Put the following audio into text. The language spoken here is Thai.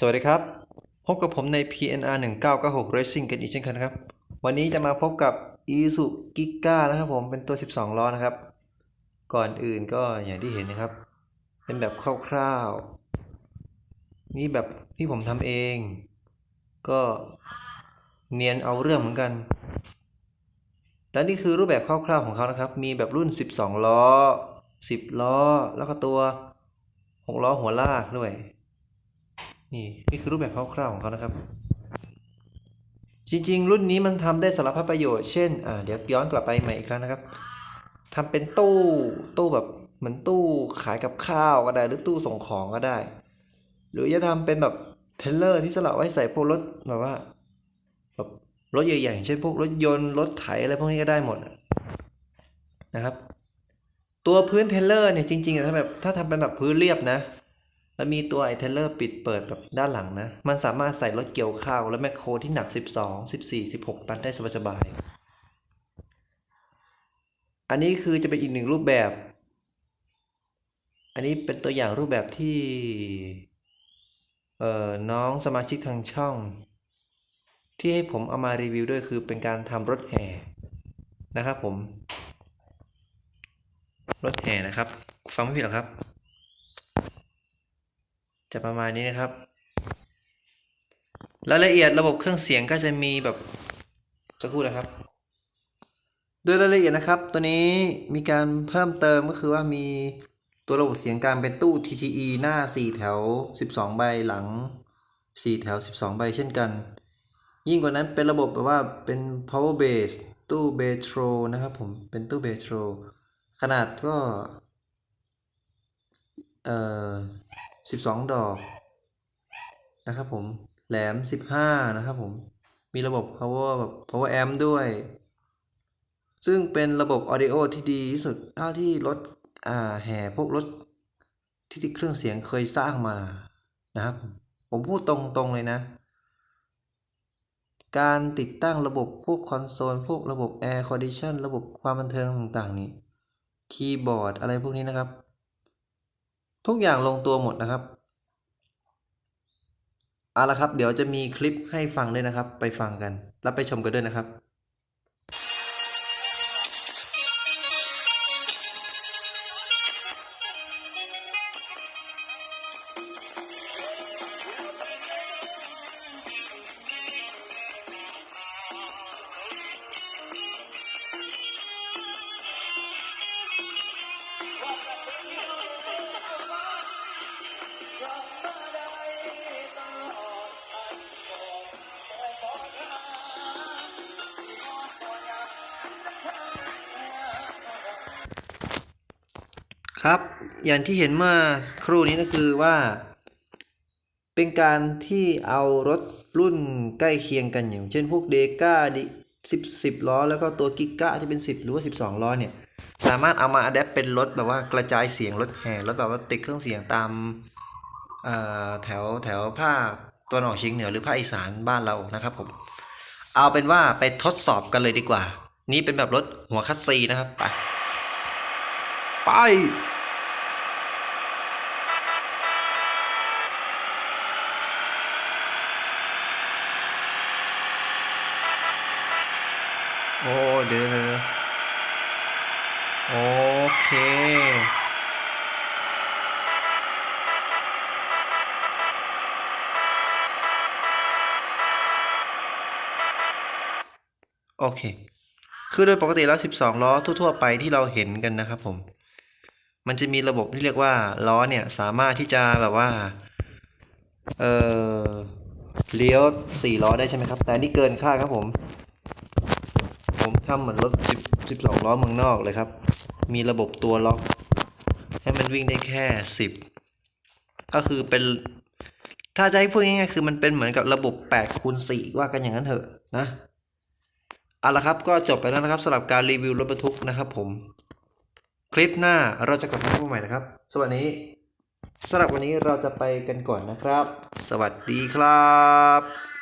สวัสดีครับ พบกับผมใน PNR 1996 Racing กันอีกเช่นเคยนะครับ วันนี้จะมาพบกับ Isuzu Giga นะครับผมเป็นตัว 12 ล้อนะครับ ก่อนอื่นก็อย่างที่เห็นนะครับ เป็นแบบคร่าวๆนี่แบบที่ผมทำเอง ก็เนียนเอาเรื่องเหมือนกันและนี่คือรูปแบบคร่าวๆของเขานะครับ มีแบบรุ่น 12 ล้อ 10 ล้อ แล้วก็ตัว 6 ล้อหัวลากด้วย นี่นี่คือรูปแบบคร่าวๆของเขานะครับ จริงๆ รุ่นนี้มันทำได้สารพัดประโยชน์ เช่นอ่าเดี๋ยวย้อนกลับไปใหม่อีกครั้งนะครับทำเป็นตู้ตู้แบบเหมือนตู้ขายกับข้าวก็ได้หรือตู้ส่งของก็ได้ หรือจะทำเป็นแบบเทลเลอร์ที่สลับไว้ใส่พวกรถแบบว่าแบบรถใหญ่ๆเช่นพวกรถยนต์รถไถอะไรพวกนี้ก็ได้หมดนะครับ ตัวพื้นเทลเลอร์เนี่ยจริงๆถ้าแบบถ้าทำเป็นแบบพื้นเรียบนะ แล้วมีตัวไอเทเลอร์ปิดเปิดแบบด้านหลังนะ มันสามารถใส่รถเกี่ยวข้าวและแมคโครที่หนัก 12 14 16 ตันได้สบายๆ อันนี้คือจะเป็นอีกหนึ่งรูปแบบ อันนี้เป็นตัวอย่างรูปแบบที่ เอ่อ น้องสมาชิกทางช่อง ที่ให้ผมเอามารีวิวด้วยคือเป็นการทำรถแห่นะครับผม รถแห่นะครับ ฟังไม่ผิดหรอครับ จะประมาณนี้นะครับรายละเอียดระบบเครื่องเสียงก็จะมีแบบจะพูดนะครับ โดยรายละเอียดนะครับ ตัวนี้มีการเพิ่มเติมก็คือว่ามีตัวระบบเสียงกางเป็นตู้ TTE หน้า 4 แถว 12 ใบหลัง 4 แถว 12 ใบเช่นกัน ยิ่งกว่านั้นเป็นระบบแบบว่าเป็น power bass ตู้ b a s t r o นะครับผม เป็นตู้ b a s t r o ขนาดก็ เอ่อ 12 ดอกนะครับผม แหลม 15 นะครับผม มีระบบ power แบบ power amp ด้วย ซึ่งเป็นระบบ audio ที่ดีที่สุดเท่าที่รถอ่าแห่พวกรถที่ที่เครื่องเสียงเคยสร้างมานะครับ ผมพูดตรงๆเลยนะ การติดตั้งระบบพวกคอนโซล พวกระบบ air condition ระบบความบันเทิงต่างๆนี่คีย์บอร์ดอะไรพวกนี้นะครับ ทุกอย่างลงตัวหมดนะครับเอาละครับ เดี๋ยวจะมีคลิปให้ฟังด้วยนะครับ ไปฟังกัน แล้วไปชมกันด้วยนะครับ ครับ อย่างที่เห็นเมื่อครู่นี้ก็คือว่า เป็นการที่เอารถรุ่นใกล้เคียงกันอย่างเช่นพวกเดก้าดิสิบสิบล้อ แล้วก็ตัวกิก้าที่เป็น 10 หรือว่า 12 ล้อเนี่ย สามารถเอามาอัดแอปเป็นรถแบบว่ากระจายเสียงรถแห่รถแบบว่าติดเครื่องเสียงตามแถวแถวภาคตะวันออกเฉียงเหนือหรือภาคอีสานบ้านเรานะครับผม เอาเป็นว่าไปทดสอบกันเลยดีกว่า นี่เป็นแบบรถหัวคัสซีนะครับไป ไป โอ้เดี๋ยวเโอเคโอเค คือโดยปกติแล้ว 12 ล้อทั่ว ๆ ไปที่เราเห็นกันนะครับผม มันจะมีระบบที่เรียกว่าล้อเนี่ยสามารถที่จะแบบว่า เออเลี้ยว4ล้อได้ใช่ไหมครับ แต่นี่เกินคาดครับผม ผมทำเหมือนรถ10 12ล้อเมืองนอกเลยครับ มีระบบตัวล็อก ให้มันวิ่งได้แค่10ก็คือเป็น ถ้าจะให้พูดง่ายๆคือมันเป็นเหมือนกับระบบ8คูณ4ว่ากันอย่างนั้นเถอะนะเอาละครับก็จบไปแล้วนะครับสำหรับการรีวิวรถบรรทุกนะครับผม คลิปหน้าเราจะกลับมาพบกันใหม่นะครับ สวัสดีสำหรับวันนี้เราจะไปกันก่อนนะครับ สวัสดีครับ